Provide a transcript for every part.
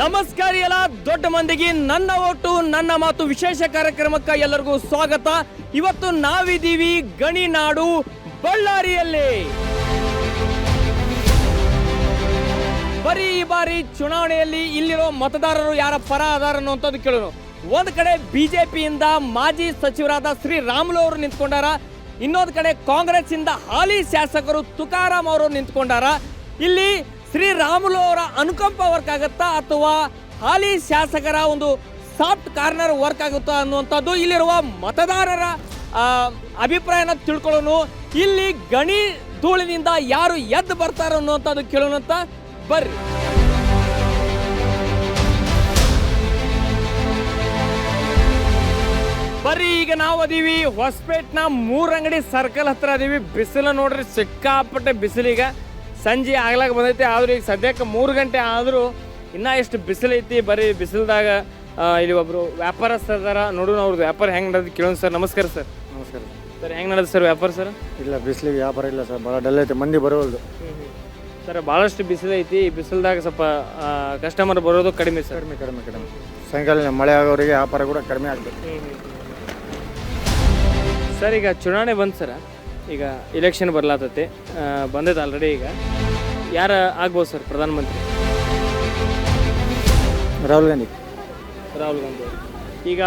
ನಮಸ್ಕಾರ ಎಲ್ಲ ದೊಡ್ಡ ಮಂದಿಗೆ ನನ್ನ ಒಟ್ಟು, ನನ್ನ ಮಾತು ವಿಶೇಷ ಕಾರ್ಯಕ್ರಮಕ್ಕೆ ಎಲ್ಲರಿಗೂ ಸ್ವಾಗತ. ಇವತ್ತು ನಾವಿದ್ದೀವಿ ಗಣಿನಾಡು, ಬಳ್ಳಾರಿಯಲ್ಲಿ. ಬರೀ ಈ ಬಾರಿ ಚುನಾವಣೆಯಲ್ಲಿ ಇಲ್ಲಿರೋ ಮತದಾರರು ಯಾರ ಪರ ಅದಾರ ಅನ್ನುವಂಥದ್ದು ಕೇಳೋರು ಒಂದು ಕಡೆ ಬಿಜೆಪಿಯಿಂದ ಮಾಜಿ ಸಚಿವರಾದ ಶ್ರೀ ರಾಮುಲು ಅವರು ನಿಂತ್ಕೊಂಡಾರ, ಇನ್ನೊಂದು ಕಡೆ ಕಾಂಗ್ರೆಸ್ ಇಂದ ಹಾಲಿ ಶಾಸಕರು ತುಕಾರಾಮ್ ಅವರು ನಿಂತ್ಕೊಂಡಾರ. ಇಲ್ಲಿ ಶ್ರೀ ರಾಮುಲು ಅವರ ಅನುಕಂಪ ವರ್ಕ್ ಆಗುತ್ತಾ ಅಥವಾ ಹಾಲಿ ಶಾಸಕರ ಒಂದು ಸಾಫ್ಟ್ ಕಾರ್ನರ್ ವರ್ಕ್ ಆಗುತ್ತಾ ಅನ್ನುವಂಥದ್ದು ಇಲ್ಲಿರುವ ಮತದಾರರ ಅಭಿಪ್ರಾಯನ ತಿಳ್ಕೊಳ್ಳೋನು ಇಲ್ಲಿ ಗಣಿ ಧೂಳಿನಿಂದ ಯಾರು ಎದ್ದು ಬರ್ತಾರ ಅನ್ನುವಂಥದ್ದು ಕೇಳೋಣಂತ ಬರ್ರಿ. ಬರ್ರಿ, ಈಗ ನಾವು ಅದೀವಿ ಹೊಸಪೇಟ್ನ ಮೂರಂಗಡಿ ಸರ್ಕಲ್ ಹತ್ರ ಅದೀವಿ. ಬಿಸಿಲು ನೋಡ್ರಿ, ಸಿಕ್ಕಾಪಟ್ಟೆ ಬಿಸಿಲೀಗ. ಸಂಜೆ ಆಗ್ಲಾಕ ಬಂದೈತಿ ಆದ್ರೂ ಈಗ ಸದ್ಯಕ್ಕೆ ಮೂರು ಗಂಟೆ ಆದರೂ ಇನ್ನೂ ಎಷ್ಟು ಬಿಸಿಲೈತಿ ಐತಿ ಬರೀ ಬಿಸಿಲ್ದಾಗ ಇಲ್ಲಿ ಒಬ್ರು ಸರ್ ಅದಾರ ನೋಡೋಣ ಅವ್ರದ್ದು ವ್ಯಾಪಾರ ಹೆಂಗ್ ನಡೆದು ಕೇಳೋಣ ಸರ್ ನಮಸ್ಕಾರ ಸರ್. ನಮಸ್ಕಾರ ಸರ್. ಹೆಂಗ್ ನಡೆದು ಸರ್ ವ್ಯಾಪಾರ ಸರ್? ಇಲ್ಲ ಬಿಸಿಲಿಗೆ ವ್ಯಾಪಾರ ಇಲ್ಲ ಸರ್ ಭಾಳ ಡಲ್ ಐತೆ ಮಂದಿ ಬರೋಲ್ದು ಸರ್ ಭಾಳಷ್ಟು ಬಿಸಿಲು ಐತಿ ಈ ಬಿಸಿಲ್ದಾಗ ಸ್ವಲ್ಪ ಕಸ್ಟಮರ್ ಬರೋದು ಕಡಿಮೆ ಸರ್. ಕಡಿಮೆ ಕಡಿಮೆ ಕಡಿಮೆ. ಸಾಯಂಕಾಲ ಮಳೆ ಆಗೋರಿಗೆ ವ್ಯಾಪಾರ ಕೂಡ ಕಡಿಮೆ ಆಗ್ತದೆ ಸರ್ ಈಗ ಚುನಾವಣೆ ಬಂತು ಸರ್. ಈಗ ಇಲೆಕ್ಷನ್ ಬರ್ಲಾತೈತಿ. ಬಂದೈತೆ ಆಲ್ರೆಡಿ ಈಗ. ಯಾರು ಆಗ್ಬೋದು ಸರ್ ಪ್ರಧಾನಮಂತ್ರಿ? ರಾಹುಲ್ ಗಾಂಧಿ. ರಾಹುಲ್ ಗಾಂಧಿ. ಈಗ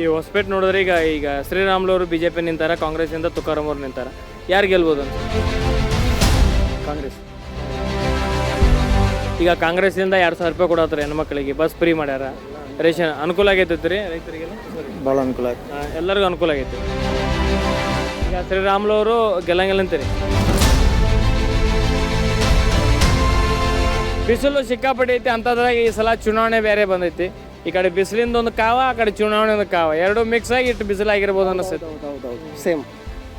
ಈ ಹೊಸಪೇಟೆ ನೋಡಿದ್ರೆ ಈಗ ಈಗ ಶ್ರೀರಾಮುಲು ಅವರು ಬಿ ಜೆ ಪಿ ನಿಂತಾರ ಕಾಂಗ್ರೆಸ್ಸಿಂದ ತುಕಾರಾಮ್ ಅವ್ರು ನಿಂತಾರ. ಯಾರು ಗೆಲ್ಬೋದು ಅಂತ? ಕಾಂಗ್ರೆಸ್. ಈಗ ಕಾಂಗ್ರೆಸ್ಸಿಂದ ಎರಡು ಸಾವಿರ ರೂಪಾಯಿ ಕೊಡತ್ತಾರೆ ಹೆಣ್ಮಕ್ಳಿಗೆ ಬಸ್ ಫ್ರೀ ಮಾಡ್ಯಾರ. ರೇಷನ್ ಅನುಕೂಲ ಆಗೈತೆ ರೈತರಿಗೆ ರೈತರಿಗೆಲ್ಲ? ಭಾಳ ಅನುಕೂಲ ಎಲ್ಲರಿಗೂ ಅನುಕೂಲ ಆಗೈತೆ. ಈಗ ಶ್ರೀರಾಮುಲು ಅವರು ಗೆಲ್ಲಂಗಿಲ್ಲ ಅಂತೀರಿ. ಬಿಸಿಲು ಸಿಕ್ಕಾಪಟ್ಟೆ ಐತಿ ಅಂಥದ್ರಾಗ ಈ ಸಲ ಚುನಾವಣೆ ಬೇರೆ ಬಂದೈತಿ. ಈ ಕಡೆ ಬಿಸಿಲಿಂದ ಒಂದು ಕಾವ ಆ ಕಡೆ ಚುನಾವಣೆ ಒಂದು ಕಾವ. ಎರಡು ಮಿಕ್ಸ್ ಆಗಿ ಇಟ್ಟು ಬಿಸಿಲಾಗಿರ್ಬೋದು ಹೌದು ಸೇಮ್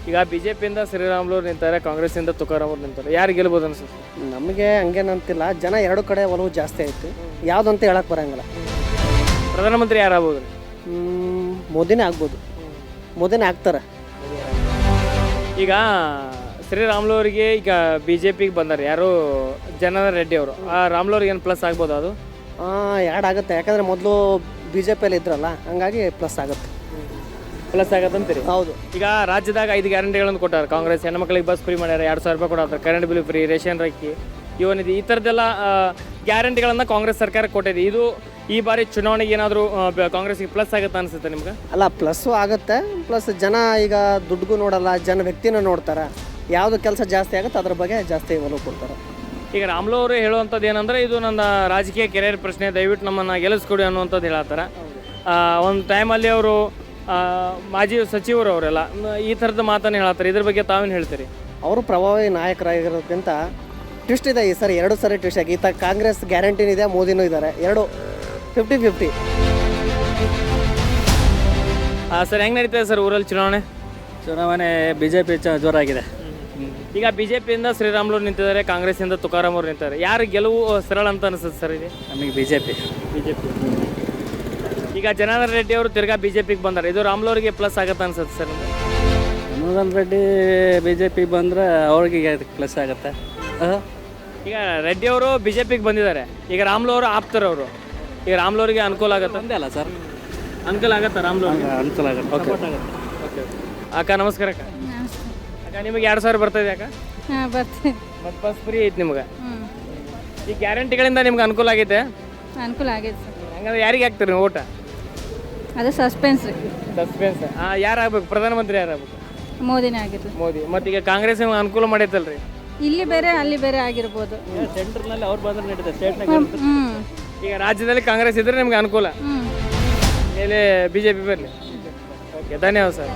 ಈಗ ಬಿ ಜೆ ಪಿಯಿಂದ ಶ್ರೀರಾಮುಲು ಅವ್ರು ನಿಂತಾರೆ ಕಾಂಗ್ರೆಸ್ಸಿಂದ ತುಕಾರಾಮ್ ಅವ್ರು ನಿಂತಾರೆ. ಯಾರು ಗೆಲ್ಬೋದು ಅನ್ಸುತ್ತೆ? ನಮಗೆ ಹಂಗೇನಂತಿಲ್ಲ. ಜನ ಎರಡು ಕಡೆ ಒಲವು ಜಾಸ್ತಿ ಐತಿ ಯಾವುದಂತ ಹೇಳಕ್ಕೆ ಬರಂಗಿಲ್ಲ. ಪ್ರಧಾನಮಂತ್ರಿ ಯಾರು ಆಗ್ಬೋದು ಮೋದಿನೇ ಆಗ್ಬೋದು. ಮೋದಿನೇ ಆಗ್ತಾರೆ. ಈಗ ಶ್ರೀರಾಮ್ಲು ಅವರಿಗೆ ಈಗ ಬಿ ಜೆ ಪಿಗೆ ಬಂದಾರೆ. ಯಾರು? ಜನಾರ್ದನ್ ರೆಡ್ಡಿ ಅವರು. ಆ ರಾಮ್ಲು ಅವ್ರಿಗೆ ಏನು ಪ್ಲಸ್ ಆಗ್ಬೋದು ಅದು? ಎರಡು ಆಗುತ್ತೆ. ಯಾಕಂದ್ರೆ ಮೊದಲು ಬಿ ಜೆ ಪಿಯಲ್ಲಿ ಇದ್ರಲ್ಲ ಹಂಗಾಗಿ ಪ್ಲಸ್ ಆಗುತ್ತೆ. ಪ್ಲಸ್ ಆಗತ್ತಂತೀರಿ? ಹೌದು. ಈಗ ರಾಜ್ಯದಾಗ ಐದು ಗ್ಯಾರಂಟಿಗಳನ್ನು ಕೊಟ್ಟಾರೆ. ಕಾಂಗ್ರೆಸ್ ಹೆಣ್ಮಕ್ಳಿಗೆ ಬಸ್ ಫ್ರೀ ಮಾಡ್ಯಾರ ಎರಡು ಸಾವಿರ ರೂಪಾಯಿ ಕೊಡತ್ತಾರೆ ಕರೆಂಟ್ ಬಿಲ್ ಫ್ರೀ ರೇಷನ್ ರಕ್ಕಿ ಇವನಿದೆ ಈ ಥರದ್ದೆಲ್ಲ ಗ್ಯಾರಂಟಿಗಳನ್ನು ಕಾಂಗ್ರೆಸ್ ಸರ್ಕಾರ ಕೊಟ್ಟಿದೆ. ಇದು ಈ ಬಾರಿ ಚುನಾವಣೆಗೆ ಏನಾದರೂ ಕಾಂಗ್ರೆಸ್ಗೆ ಪ್ಲಸ್ ಆಗುತ್ತೆ ಅನಿಸುತ್ತೆ ನಿಮ್ಗೆ? ಅಲ್ಲ ಪ್ಲಸ್ಸು ಆಗುತ್ತೆ. ಪ್ಲಸ್ ಜನ ಈಗ ದುಡ್ಡು ನೋಡಲ್ಲ ಜನ ವ್ಯಕ್ತಿನ ನೋಡ್ತಾರೆ. ಯಾವುದು ಕೆಲಸ ಜಾಸ್ತಿ ಆಗುತ್ತೆ ಅದ್ರ ಬಗ್ಗೆ ಜಾಸ್ತಿ ಒಲವು ಕೊಡ್ತಾರೆ. ಈಗ ರಾಮ್ಲೋ ಅವರು ಹೇಳುವಂಥದ್ದು ಏನಂದ್ರೆ ಇದು ನನ್ನ ರಾಜಕೀಯ ಕೆರಿಯರ್ ಪ್ರಶ್ನೆ ದಯವಿಟ್ಟು ನಮ್ಮನ್ನು ಗೆಲ್ಲಿಸ್ಕೊಡಿ ಅನ್ನುವಂಥದ್ದು ಹೇಳ್ತಾರೆ. ಒಂದು ಟೈಮಲ್ಲಿ ಅವರು ಮಾಜಿ ಸಚಿವರು ಅವರೆಲ್ಲ ಈ ಥರದ ಮಾತನ್ನು ಹೇಳತ್ತಾರೆ. ಇದ್ರ ಬಗ್ಗೆ ತಾವೇನು ಹೇಳ್ತೀರಿ? ಅವರು ಪ್ರಭಾವಿ ನಾಯಕರಾಗಿರೋದಕ್ಕಿಂತ ಟ್ವಿಸ್ಟ್ ಇದೆ ಈ ಸರಿ ಎರಡು ಸರಿ ಟ್ವಿಸ್ಟ್ ಆಗಿ. ಈತ ಕಾಂಗ್ರೆಸ್ ಗ್ಯಾರಂಟಿನೂ ಇದೆ ಮೋದಿನೂ ಇದ್ದಾರೆ. ಎರಡು ಫಿಫ್ಟಿ ಫಿಫ್ಟಿ ಸರ್ ಹೆಂಗೆ ನಡೀತದೆ ಸರ್ ಊರಲ್ಲಿ ಚುನಾವಣೆ? ಚುನಾವಣೆ ಬಿ ಜೆ ಪಿ ಜೋರಾಗಿದೆ ಈಗ ಬಿ ಜೆ ಪಿಯಿಂದ ಶ್ರೀರಾಮುಲು ನಿಂತಿದ್ದಾರೆ ಕಾಂಗ್ರೆಸ್ಸಿಂದ ತುಕಾರಾಮ್ ಅವರು ನಿಂತಿದ್ದಾರೆ. ಯಾರು ಗೆಲುವು ಸರಳ ಅಂತ ಅನಿಸುತ್ತೆ ಸರ್ ಇದು? ನಮಗೆ B J P B J P ಈಗ ಜನಾರ್ದನ್ ರೆಡ್ಡಿ ಅವರು ತಿರ್ಗಾ ಬಿ ಜೆ ಪಿಗೆ ಬಂದಾರೆ. ಇದು ರಾಮ್ಲು ಅವರಿಗೆ ಪ್ಲಸ್ ಆಗುತ್ತೆ ಅನ್ಸುತ್ತೆ sir? Janardhan Reddy B J ಪಿಗೆ ಬಂದರೆ ಅವ್ರಿಗೆ ಪ್ಲಸ್ ಆಗುತ್ತೆ. ಈಗ ರೆಡ್ಡಿ ಅವರು ಬಿ ಜೆ ಪಿಗೆ ಬಂದಿದ್ದಾರೆ. ಈಗ ರಾಮ್ಲು ಅವರು ಆಪ್ತಾರೆ ಅವರು ಈಗ ರಾಮ್ಲು ಅನುಕೂಲ ಆಗತ್ತೆ? ಒಂದೇ ಅಲ್ಲ ಸರ್. ಅನುಕೂಲ ಆಗತ್ತೆ ರಾಮ್ಲೋರ್ ಅವ್ರಿಗೆ ಅನುಕೂಲ ಆಗುತ್ತೆ. ಓಕೆ ಓಕೆ ಅಕ್ಕ ನಮಸ್ಕಾರ ಅಕ್ಕ. ಅಕ್ಕ ನಿಮಗೆ ಎರಡು ಸಾವಿರ ಬರ್ತದೆ ಅಕ್ಕ? ಹಾಂ ಮತ್ತು ಬಸ್ ಫ್ರೀ ಐತೆ ನಿಮ್ಗೆ? ಈ ಗ್ಯಾರಂಟಿಗಳಿಂದ ನಿಮ್ಗೆ ಅನುಕೂಲ ಆಗೈತೆ? ಅನುಕೂಲ ಆಗೈತೆ ಸರ್. ಹಂಗಂದ್ರೆ ಯಾರಿಗೆ ಹಾಕ್ತೀರಿ ನೀವು ಓಟ ಅದು ಸಸ್ಪೆನ್ಸ್ ರೀ. ಸಸ್ಪೆನ್ಸ್ ಹಾಂ ಯಾರಾಗಬೇಕು ಪ್ರಧಾನಮಂತ್ರಿ ಯಾರಾಗಬೇಕು ಮೋದಿನೇ ಆಗಿರ್ಲಿ ಮೋದಿ. ಮತ್ತು ಈಗ ಕಾಂಗ್ರೆಸ್ ನಿಮ್ಗೆ ಅನುಕೂಲ ಮಾಡೈತಲ್ರಿ? ಇಲ್ಲಿ ಬೇರೆ ಅಲ್ಲಿ ಬೇರೆ ಆಗಿರ್ಬೋದು. ಸೆಂಟ್ರ್ನಲ್ಲಿ ಅವ್ರು ಬಂದ್ರೆ ನಡೀತದೆ. ಸ್ಟೇಟ್ನಾಗ ಹ್ಞೂ ಈಗ ರಾಜ್ಯದಲ್ಲಿ ಕಾಂಗ್ರೆಸ್ ಇದ್ರೆ ನಿಮ್ಗೆ ಅನುಕೂಲ. ಮೇಲೆ ಬಿ ಜೆ ಪಿ ಬರಲಿ. ಓಕೆ ಧನ್ಯವಾದ ಸರ್.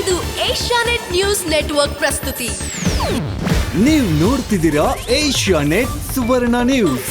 ಇದು ಏಷ್ಯಾನೆಟ್ ನ್ಯೂಸ್ ನೆಟ್ವರ್ಕ್ ಪ್ರಸ್ತುತಿ. ನೀವು ನೋಡ್ತಿದ್ದೀರಾ ಏಷ್ಯಾ ನೆಟ್ ಸುವರ್ಣ ನ್ಯೂಸ್.